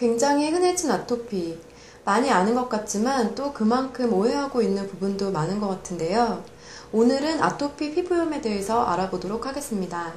굉장히 흔해진 아토피. 많이 아는 것 같지만 또 그만큼 오해하고 있는 부분도 많은 것 같은데요. 오늘은 아토피 피부염에 대해서 알아보도록 하겠습니다.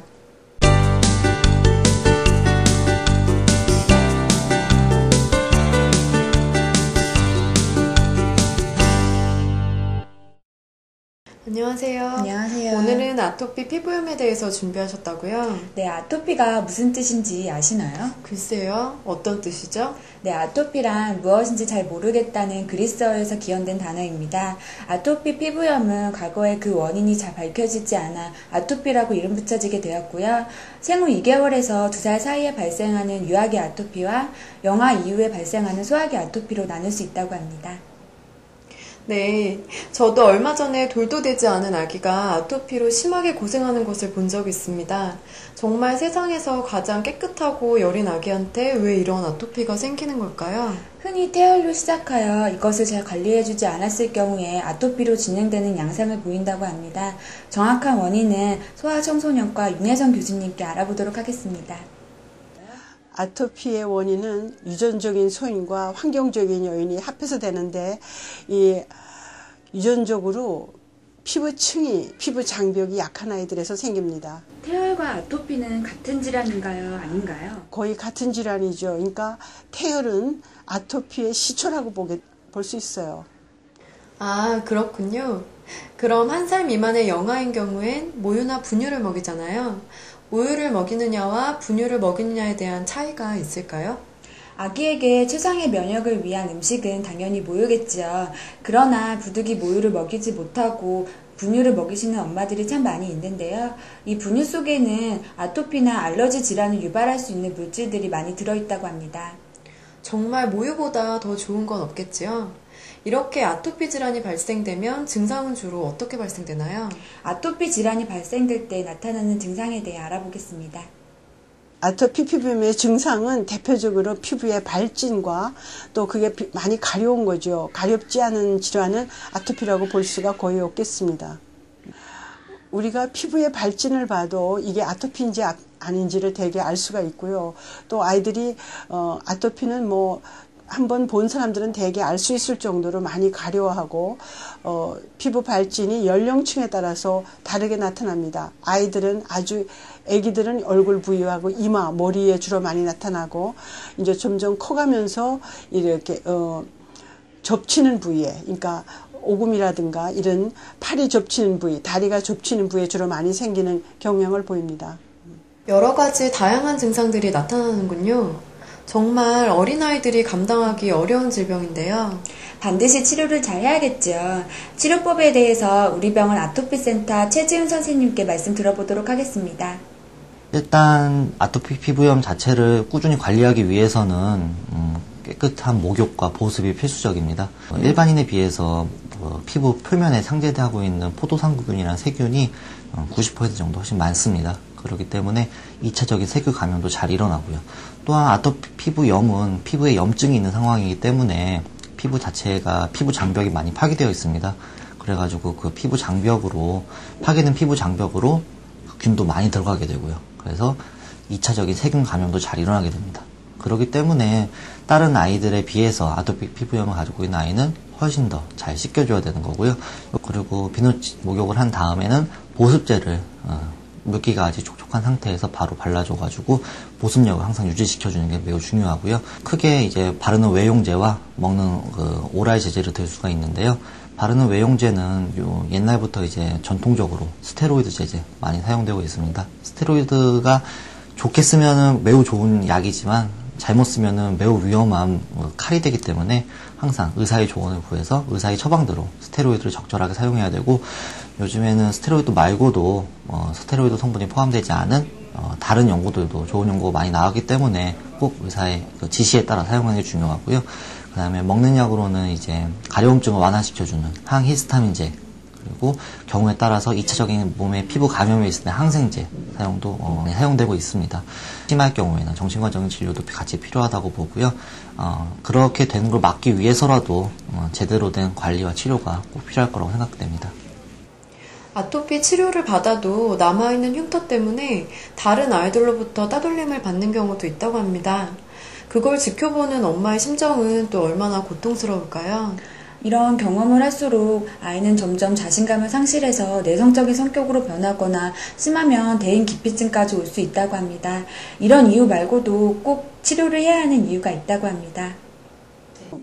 안녕하세요. 안녕하세요. 오늘은 아토피 피부염에 대해서 준비하셨다고요? 네, 아토피가 무슨 뜻인지 아시나요? 글쎄요. 어떤 뜻이죠? 네, 아토피란 무엇인지 잘 모르겠다는 그리스어에서 기원된 단어입니다. 아토피 피부염은 과거에 그 원인이 잘 밝혀지지 않아 아토피라고 이름 붙여지게 되었고요. 생후 2개월에서 2살 사이에 발생하는 유아기 아토피와 영아 이후에 발생하는 소아기 아토피로 나눌 수 있다고 합니다. 네, 저도 얼마 전에 돌도 되지 않은 아기가 아토피로 심하게 고생하는 것을 본 적이 있습니다. 정말 세상에서 가장 깨끗하고 여린 아기한테 왜 이런 아토피가 생기는 걸까요? 흔히 태열로 시작하여 이것을 잘 관리해주지 않았을 경우에 아토피로 진행되는 양상을 보인다고 합니다. 정확한 원인은 소아청소년과 윤혜정 교수님께 알아보도록 하겠습니다. 아토피의 원인은 유전적인 소인과 환경적인 요인이 합해서 되는데 이 유전적으로 피부층이 피부 장벽이 약한 아이들에서 생깁니다. 태열과 아토피는 같은 질환인가요? 아닌가요? 거의 같은 질환이죠. 그러니까 태열은 아토피의 시초라고 보게 볼수 있어요. 아, 그렇군요. 그럼 한 살 미만의 영아인 경우엔 모유나 분유를 먹이잖아요. 우유를 먹이느냐와 분유를 먹이느냐에 대한 차이가 있을까요? 아기에게 최상의 면역을 위한 음식은 당연히 모유겠죠. 그러나 부득이 모유를 먹이지 못하고 분유를 먹이시는 엄마들이 참 많이 있는데요. 이 분유 속에는 아토피나 알러지 질환을 유발할 수 있는 물질들이 많이 들어있다고 합니다. 정말 모유보다 더 좋은 건 없겠지요? 이렇게 아토피 질환이 발생되면 증상은 주로 어떻게 발생되나요? 아토피 질환이 발생될 때 나타나는 증상에 대해 알아보겠습니다. 아토피 피부염의 증상은 대표적으로 피부의 발진과 또 그게 많이 가려운 거죠. 가렵지 않은 질환은 아토피라고 볼 수가 거의 없겠습니다. 우리가 피부의 발진을 봐도 이게 아토피인지 아닌지를 대개 알 수가 있고요. 또 아이들이 어, 아토피는 뭐 한번 본 사람들은 대개 알 수 있을 정도로 많이 가려워하고 어, 피부 발진이 연령층에 따라서 다르게 나타납니다. 아이들은 아주 아기들은 얼굴 부위하고 이마, 머리에 주로 많이 나타나고 이제 점점 커가면서 이렇게 어, 접치는 부위에 그러니까 오금이라든가 이런 팔이 접치는 부위, 다리가 접치는 부위에 주로 많이 생기는 경향을 보입니다. 여러 가지 다양한 증상들이 나타나는군요. 정말 어린아이들이 감당하기 어려운 질병인데요. 반드시 치료를 잘 해야겠죠. 치료법에 대해서 우리 병원 아토피 센터 최지은 선생님께 말씀 들어보도록 하겠습니다. 일단 아토피 피부염 자체를 꾸준히 관리하기 위해서는 음, 깨끗한 목욕과 보습이 필수적입니다. 어, 일반인에 비해서 어, 피부 표면에 상대하고 있는 포도상구균이라는 세균이 90% 어, 정도 훨씬 많습니다. 그렇기 때문에 2차적인 세균 감염도 잘 일어나고요. 또한 아토피 피부염은 피부에 염증이 있는 상황이기 때문에 피부 자체가 피부 장벽이 많이 파괴되어 있습니다. 그래가지고 그 피부 장벽으로 파괴된 피부 장벽으로 균도 많이 들어가게 되고요. 그래서 2차적인 세균 감염도 잘 일어나게 됩니다. 그렇기 때문에 다른 아이들에 비해서 아토피 피부염을 가지고 있는 아이는 훨씬 더 잘 씻겨줘야 되는 거고요. 그리고 비누 목욕을 한 다음에는 보습제를 어, 물기가 아직 촉촉한 상태에서 바로 발라줘가지고 보습력을 항상 유지시켜주는 게 매우 중요하고요. 크게 이제 바르는 외용제와 먹는 그 오랄 제제를 들 수가 있는데요. 바르는 외용제는 요 옛날부터 이제 전통적으로 스테로이드 제제 많이 사용되고 있습니다. 스테로이드가 좋게 쓰면은 매우 좋은 약이지만 잘못 쓰면은 매우 위험한 뭐 칼이 되기 때문에 항상 의사의 조언을 구해서 의사의 처방대로 스테로이드를 적절하게 사용해야 되고 요즘에는 스테로이드 말고도 어, 스테로이드 성분이 포함되지 않은 어, 다른 연구들도 좋은 연구가 많이 나왔기 때문에 꼭 의사의 그 지시에 따라 사용하는 게 중요하고요. 그 다음에 먹는 약으로는 이제 가려움증을 완화시켜주는 항히스타민제 그리고 경우에 따라서 2차적인 몸에 피부 감염이 있을 때 항생제 사용도 어, 사용되고 있습니다. 심할 경우에는 정신과적인 진료도 같이 필요하다고 보고요. 어, 그렇게 되는 걸 막기 위해서라도 어, 제대로 된 관리와 치료가 꼭 필요할 거라고 생각됩니다. 아토피 치료를 받아도 남아있는 흉터 때문에 다른 아이들로부터 따돌림을 받는 경우도 있다고 합니다. 그걸 지켜보는 엄마의 심정은 또 얼마나 고통스러울까요? 이런 경험을 할수록 아이는 점점 자신감을 상실해서 내성적인 성격으로 변하거나 심하면 대인 기피증까지 올 수 있다고 합니다. 이런 이유 말고도 꼭 치료를 해야 하는 이유가 있다고 합니다.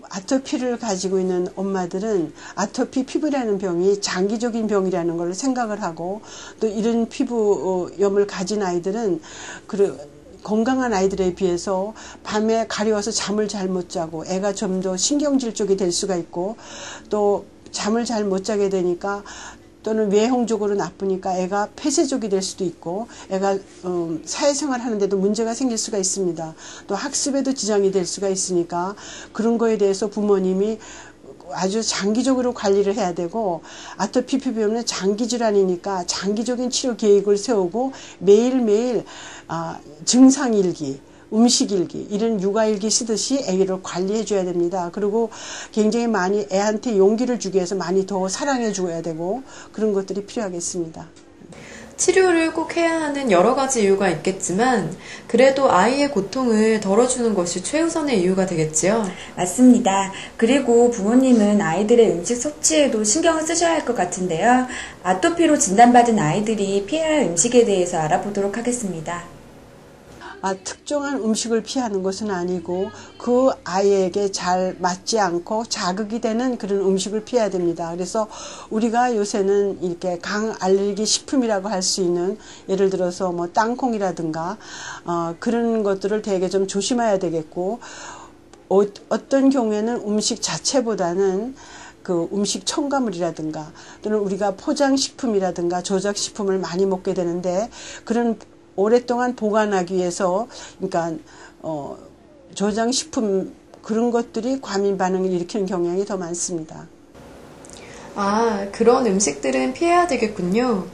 아토피를 가지고 있는 엄마들은 아토피 피부라는 병이 장기적인 병이라는 걸 생각을 하고 또 이런 피부염을 가진 아이들은 그 건강한 아이들에 비해서 밤에 가려워서 잠을 잘 못 자고 애가 좀 더 신경질 쪽이 될 수가 있고 또 잠을 잘 못 자게 되니까 또는 외형적으로 나쁘니까 애가 폐쇄적이 될 수도 있고 애가 음, 사회생활 하는데도 문제가 생길 수가 있습니다. 또 학습에도 지장이 될 수가 있으니까 그런 거에 대해서 부모님이 아주 장기적으로 관리를 해야 되고 아토피 피부염은 장기 질환이니까 장기적인 치료 계획을 세우고 매일매일 아, 증상 일기 음식 일기, 이런 육아 일기 쓰듯이 아기를 관리해 줘야 됩니다. 그리고 굉장히 많이 애한테 용기를 주기 위해서 많이 더 사랑해 줘야 되고 그런 것들이 필요하겠습니다. 치료를 꼭 해야 하는 여러 가지 이유가 있겠지만 그래도 아이의 고통을 덜어주는 것이 최우선의 이유가 되겠지요. 맞습니다. 그리고 부모님은 아이들의 음식 섭취에도 신경을 쓰셔야 할 것 같은데요. 아토피로 진단받은 아이들이 피해야 할 음식에 대해서 알아보도록 하겠습니다. 아, 특정한 음식을 피하는 것은 아니고 그 아이에게 잘 맞지 않고 자극이 되는 그런 음식을 피해야 됩니다. 그래서 우리가 요새는 이렇게 강 알레르기 식품이라고 할 수 있는 예를 들어서 뭐 땅콩이라든가 어, 그런 것들을 되게 좀 조심해야 되겠고 어, 어떤 경우에는 음식 자체보다는 그 음식 첨가물이라든가 또는 우리가 포장식품이라든가 조작식품을 많이 먹게 되는데 그런 오랫동안 보관하기 위해서 그러니까 어, 저장식품 그런 것들이 과민 반응을 일으키는 경향이 더 많습니다. 아, 그런 음식들은 피해야 되겠군요.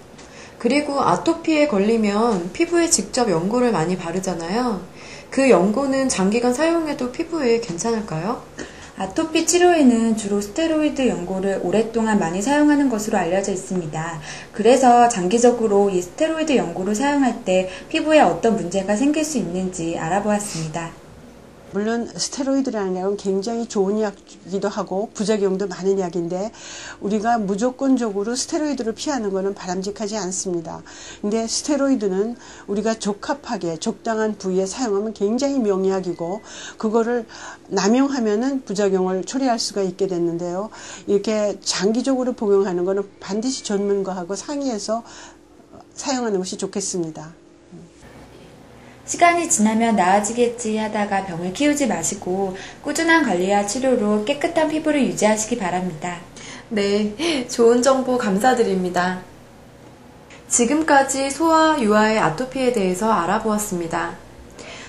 그리고 아토피에 걸리면 피부에 직접 연고를 많이 바르잖아요. 그 연고는 장기간 사용해도 피부에 괜찮을까요? 아토피 치료에는 주로 스테로이드 연고를 오랫동안 많이 사용하는 것으로 알려져 있습니다. 그래서 장기적으로 이 스테로이드 연고를 사용할 때 피부에 어떤 문제가 생길 수 있는지 알아보았습니다. 물론 스테로이드라는 약은 굉장히 좋은 약이기도 하고 부작용도 많은 약인데 우리가 무조건적으로 스테로이드를 피하는 것은 바람직하지 않습니다. 근데 스테로이드는 우리가 적합하게 적당한 부위에 사용하면 굉장히 명약이고 그거를 남용하면은 부작용을 초래할 수가 있게 됐는데요. 이렇게 장기적으로 복용하는 것은 반드시 전문가하고 상의해서 사용하는 것이 좋겠습니다. 시간이 지나면 나아지겠지 하다가 병을 키우지 마시고 꾸준한 관리와 치료로 깨끗한 피부를 유지하시기 바랍니다. 네, 좋은 정보 감사드립니다. 지금까지 소아, 유아의 아토피에 대해서 알아보았습니다.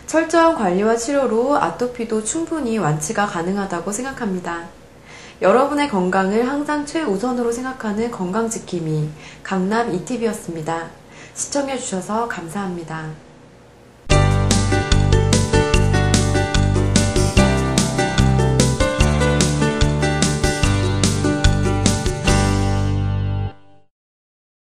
철저한 관리와 치료로 아토피도 충분히 완치가 가능하다고 생각합니다. 여러분의 건강을 항상 최우선으로 생각하는 건강지킴이 강남 이티비였습니다. 시청해주셔서 감사합니다.